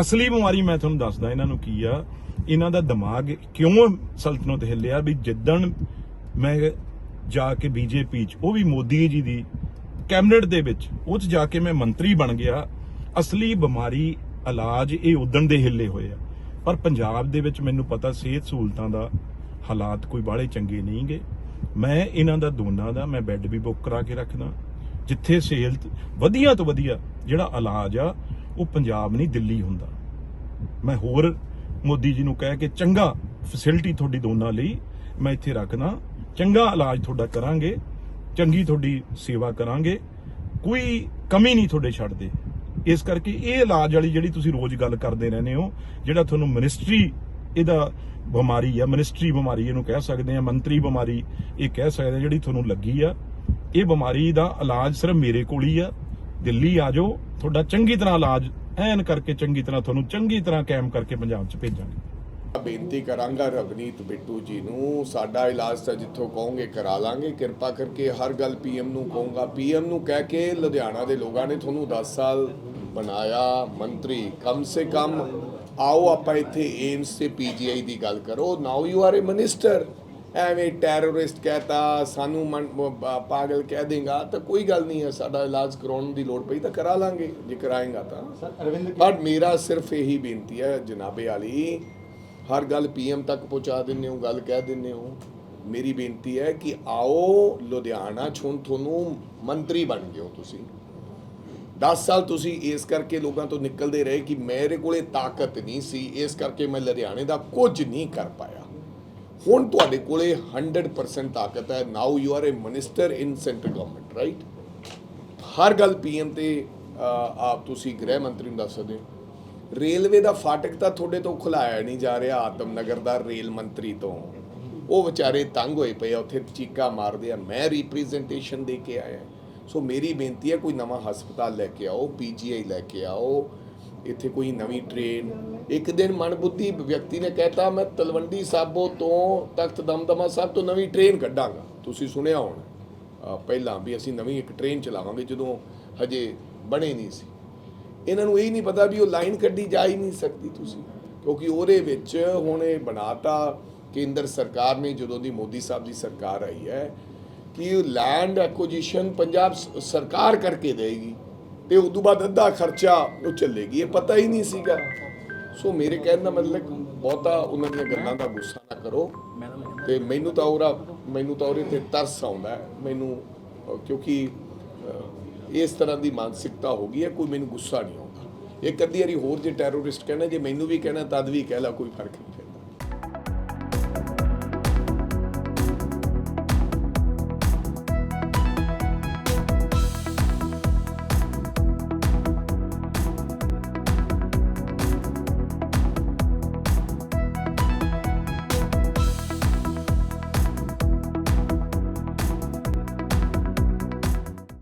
ਅਸਲੀ ਬਿਮਾਰੀ ਮੈਂ ਤੁਹਾਨੂੰ ਦੱਸਦਾ ਇਹਨਾਂ ਨੂੰ ਕੀ ਆ, ਇਹਨਾਂ ਦਾ ਦਿਮਾਗ ਕਿਉਂ ਸਲਤਨਤ ਹਿੱਲਿਆ ਵੀ ਜਿੱਦਣ ਮੈਂ ਜਾ ਕੇ ਬੀਜੇਪੀ ਚ, ਉਹ ਵੀ ਮੋਦੀ ਜੀ ਦੀ ਕੈਬਨਿਟ ਦੇ ਵਿੱਚ, ਉਹ ਚ ਜਾ ਕੇ ਮੈਂ ਮੰਤਰੀ ਬਣ ਗਿਆ, ਅਸਲੀ ਬਿਮਾਰੀ ਇਲਾਜ ਇਹ ਉਦਣ ਦੇ ਹਿੱਲੇ ਹੋਏ ਆ। ਪਰ ਪੰਜਾਬ ਦੇ ਵਿੱਚ ਮੈਨੂੰ ਪਤਾ ਸਿਹਤ ਸਹੂਲਤਾਂ ਦਾ ਹਾਲਾਤ ਕੋਈ ਬਾਹਲੇ ਚੰਗੇ ਨਹੀਂਗੇ ਮੈਂ ਇਹਨਾਂ ਦਾ ਦੋਨਾਂ ਦਾ, ਮੈਂ ਬੈੱਡ ਵੀ ਬੁੱਕ ਕਰਾ ਕੇ ਰੱਖਦਾ। ਜਿੱਥੇ ਸਿਹਤ ਵਧੀਆ ਤੋਂ ਵਧੀਆ ਜਿਹੜਾ ਇਲਾਜ ਆ ਉਹ ਪੰਜਾਬ ਨਹੀਂ, ਦਿੱਲੀ ਹੁੰਦਾ। ਮੈਂ ਹੋਰ ਮੋਦੀ ਜੀ ਨੂੰ ਕਹਿ ਕੇ ਚੰਗਾ ਫੈਸਿਲਿਟੀ ਤੁਹਾਡੀ ਦੋਨਾਂ ਲਈ ਮੈਂ ਇੱਥੇ ਰੱਖਦਾ। ਚੰਗਾ ਇਲਾਜ ਤੁਹਾਡਾ ਕਰਾਂਗੇ, ਚੰਗੀ ਤੁਹਾਡੀ ਸੇਵਾ ਕਰਾਂਗੇ। ਕੋਈ ਕਮੀ ਨਹੀਂ ਤੁਹਾਡੇ ਛੱਡਦੇ ਇਸ ਕਰਕੇ ਇਹ ਇਲਾਜ ਵਾਲੀ ਜਿਹੜੀ ਤੁਸੀਂ ਰੋਜ਼ ਗੱਲ ਕਰਦੇ ਰਹਿੰਦੇ ਹੋ, ਜਿਹੜਾ ਤੁਹਾਨੂੰ ਮਿਨਿਸਟਰੀ ਇਹਦਾ ਬਿਮਾਰੀ ਆ ਮਿਨਿਸਟਰੀ ਬਿਮਾਰੀ ਇਹਨੂੰ ਕਹਿ ਸਕਦੇ ਆ, ਮੰਤਰੀ ਬਿਮਾਰੀ ਇਹ ਕਹਿ ਸਕਦੇ ਆ ਜਿਹੜੀ ਤੁਹਾਨੂੰ ਲੱਗੀ ਆ। ਇਹ ਬਿਮਾਰੀ ਦਾ ਇਲਾਜ ਸਿਰਫ ਮੇਰੇ ਕੋਲ ਹੀ ਆ। ਦਿੱਲੀ ਆ ਜਾਓ, ਤੁਹਾਡਾ ਚੰਗੀ ਤਰ੍ਹਾਂ ਇਲਾਜ ਐਨ ਕਰਕੇ ਚੰਗੀ ਤਰ੍ਹਾਂ ਤੁਹਾਨੂੰ ਚੰਗੀ ਤਰ੍ਹਾਂ ਕਾਇਮ ਕਰਕੇ ਪੰਜਾਬ 'ਚ ਭੇਜਾਂਗੇ। ਬੇਨਤੀ ਕਰਾਂਗਾ ਰਵਨੀਤ ਬਿੱਟੂ ਜੀ ਨੂੰ, ਸਾਡਾ ਇਲਾਜ ਤਾਂ ਜਿੱਥੋਂ ਕਹੋਗੇ ਕਰਾ ਲਾਂਗੇ, ਕਿਰਪਾ ਕਰਕੇ ਹਰ ਗੱਲ ਪੀਐਮ ਨੂੰ ਕਹੂੰਗਾ। ਪੀਐਮ ਨੂੰ ਕਹਿ ਕੇ ਲੁਧਿਆਣਾ ਦੇ ਲੋਕਾਂ ਨੇ ਤੁਹਾਨੂੰ 10 ਸਾਲ ਬਣਾਇਆ, ਮੰਤਰੀ, ਕਮ ਸੇ ਕਮ ਆਓ ਆਪਾਂ ਇੱਥੇ ਏਮਸ ਤੇ ਪੀਜੀਆਈ ਦੀ ਗੱਲ ਕਰੋ। Now you are a minister ਐਵੇਂ ਟੈਰਰਿਸਟ ਕਹਤਾ ਸਾਨੂੰ ਮਨ- ਪਾਗਲ ਕਹਿ ਦੇਗਾ ਤਾਂ ਕੋਈ ਗੱਲ ਨਹੀਂ ਹੈ ਸਾਡਾ ਇਲਾਜ ਕਰਾਉਣ ਦੀ ਲੋੜ ਪਈ ਤਾਂ ਕਰਾ ਲਾਂਗੇ ਜੇ ਕਰਾਏਗਾ ਤਾਂ। ਸਰ ਅਰਵਿੰਦ ਪਰ ਮੇਰਾ ਸਿਰਫ ਇਹੀ ਬੇਨਤੀ ਹੈ ਜਨਾਬੇ ਵਾਲੀ ਹਰ ਗੱਲ ਪੀਐਮ ਤੱਕ ਪਹੁੰਚਾ ਦਿੰਦੇ ਹੋ ਗੱਲ ਕਹਿ ਦਿੰਦੇ ਹੋ। ਮੇਰੀ ਬੇਨਤੀ ਹੈ ਕਿ ਆਓ ਲੁਧਿਆਣਾ ਹੁਣ ਤੁਹਾਨੂੰ ਮੰਤਰੀ ਬਣ ਗਏ ਹੋ ਤੁਸੀਂ। 10 ਸਾਲ ਤੁਸੀਂ ਇਸ ਕਰਕੇ ਲੋਕਾਂ ਤੋਂ ਨਿਕਲਦੇ ਰਹੇ ਕਿ ਮੇਰੇ ਕੋਲੇ ਤਾਕਤ ਨਹੀਂ ਸੀ ਇਸ ਕਰਕੇ ਮੈਂ ਲੁਧਿਆਣੇ ਦਾ ਕੁਝ ਨਹੀਂ ਕਰ ਪਾਇਆ। ਹੁਣ ਤੁਹਾਡੇ ਕੋਲੇ 100% ਤਾਕਤ ਹੈ। Now you are a minister in centre government right ਹਰ ਗੱਲ ਪੀਐਮ ਤੇ ਆਪ ਤੁਸੀਂ ਗ੍ਰਹਿ ਮੰਤਰੀ ਨੂੰ ਦੱਸ ਸਕਦੇ ਹੋ। ਰੇਲਵੇ ਦਾ ਫਾਟਕ ਤਾਂ ਤੁਹਾਡੇ ਤੋਂ ਖੁਲਾਇਆ ਨਹੀਂ ਜਾ ਰਿਹਾ ਆਤਮ ਨਗਰ ਦਾ ਰੇਲ ਮੰਤਰੀ ਤੋਂ। ਉਹ ਵਿਚਾਰੇ ਤੰਗ ਹੋਏ ਪਏ ਆ, ਉੱਥੇ ਚੀਕਾ ਮਾਰਦੇ ਆ। ਮੈਂ ਰਿਪਰੈਜ਼ੈਂਟੇਸ਼ਨ ਦੇ ਕੇ ਆਇਆ। ਸੋ ਮੇਰੀ ਬੇਨਤੀ ਹੈ, ਕੋਈ ਨਵਾਂ ਹਸਪਤਾਲ ਲੈ ਕੇ ਆਓ ਪੀਜੀਆਈ ਲੈ ਕੇ ਆਓ। ਇੱਥੇ ਕੋਈ ਨਵੀਂ ਟ੍ਰੇਨ ਇੱਕ ਦਿਨ ਮਨਬੁੱਧੀ ਵਿਅਕਤੀ ਨੇ ਕਹਿਤਾ, ਮੈਂ ਤਲਵੰਡੀ ਸਾਬੋ ਤੋਂ ਤਖਤ ਦਮਦਮਾ ਸਾਹਿਬ ਤੋਂ ਨਵੀਂ ਟ੍ਰੇਨ ਕੱਢਾਂਗਾ। ਤੁਸੀਂ ਸੁਣਿਆ ਹੋਣਾ। ਪਹਿਲਾਂ ਵੀ ਅਸੀਂ ਨਵੀਂ ਇੱਕ ਟ੍ਰੇਨ ਚਲਾਵਾਂਗੇ ਜਦੋਂ ਹਜੇ ਬਣੇ ਨਹੀਂ ਸੀ। ਇਹਨਾਂ ਨੂੰ ਇਹ ਨਹੀਂ ਪਤਾ ਵੀ ਉਹ ਲਾਈਨ ਕੱਢੀ ਜਾ ਹੀ ਨਹੀਂ ਸਕਦੀ ਤੁਸੀਂ, ਕਿਉਂਕਿ ਉਹਦੇ ਵਿੱਚ ਹੁਣ ਇਹ ਬਣਾਤਾ ਕੇਂਦਰ ਸਰਕਾਰ ਨੇ, ਜਦੋਂ ਦੀ ਮੋਦੀ ਸਾਹਿਬ ਦੀ ਸਰਕਾਰ ਆਈ ਹੈ, ਕਿ ਲੈਂਡ ਐਕੁਜੀਸ਼ਨ ਪੰਜਾਬ ਸਰਕਾਰ ਕਰਕੇ ਦੇਗੀ ਤੇ ਉਸ ਤੋਂ ਬਾਅਦ ਅੱਧਾ ਖਰਚਾ ਉਹ ਚੱਲੇਗੀ। ਇਹ ਪਤਾ ਹੀ ਨਹੀਂ ਸੀਗਾ। ਸੋ ਮੇਰੇ ਕਹਿਣ ਦਾ ਮਤਲਬ ਬਹੁਤਾ ਉਹਨਾਂ ਦੀਆਂ ਗੱਲਾਂ ਦਾ ਗੁੱਸਾ ਨਾ ਕਰੋ। ਤੇ ਮੈਨੂੰ ਤਾਂ ਉਹਦਾ ਮੈਨੂੰ ਤਾਂ ਉਹਦੇ ਤੇ ਤਰਸ ਆਉਂਦਾ ਮੈਨੂੰ ਕਿਉਂਕਿ ਇਸ ਤਰ੍ਹਾਂ ਦੀ ਮਾਨਸਿਕਤਾ ਹੋ ਗਈ ਹੈ, ਕੋਈ ਮੈਨੂੰ ਗੁੱਸਾ ਨਹੀਂ ਆਉਂਦਾ। ਇੱਕ ਅੱਧੀ ਵਾਰੀ ਹੋਰ ਜੇ ਟੈਰੋਰਿਸਟ ਕਹਿਣਾ, ਜੇ ਮੈਨੂੰ ਵੀ ਕਹਿਣਾ, ਤਦ ਵੀ ਕਹਿ ਲਾ, ਕੋਈ ਫ਼ਰਕ ਨਹੀਂ ਪੈਂਦਾ।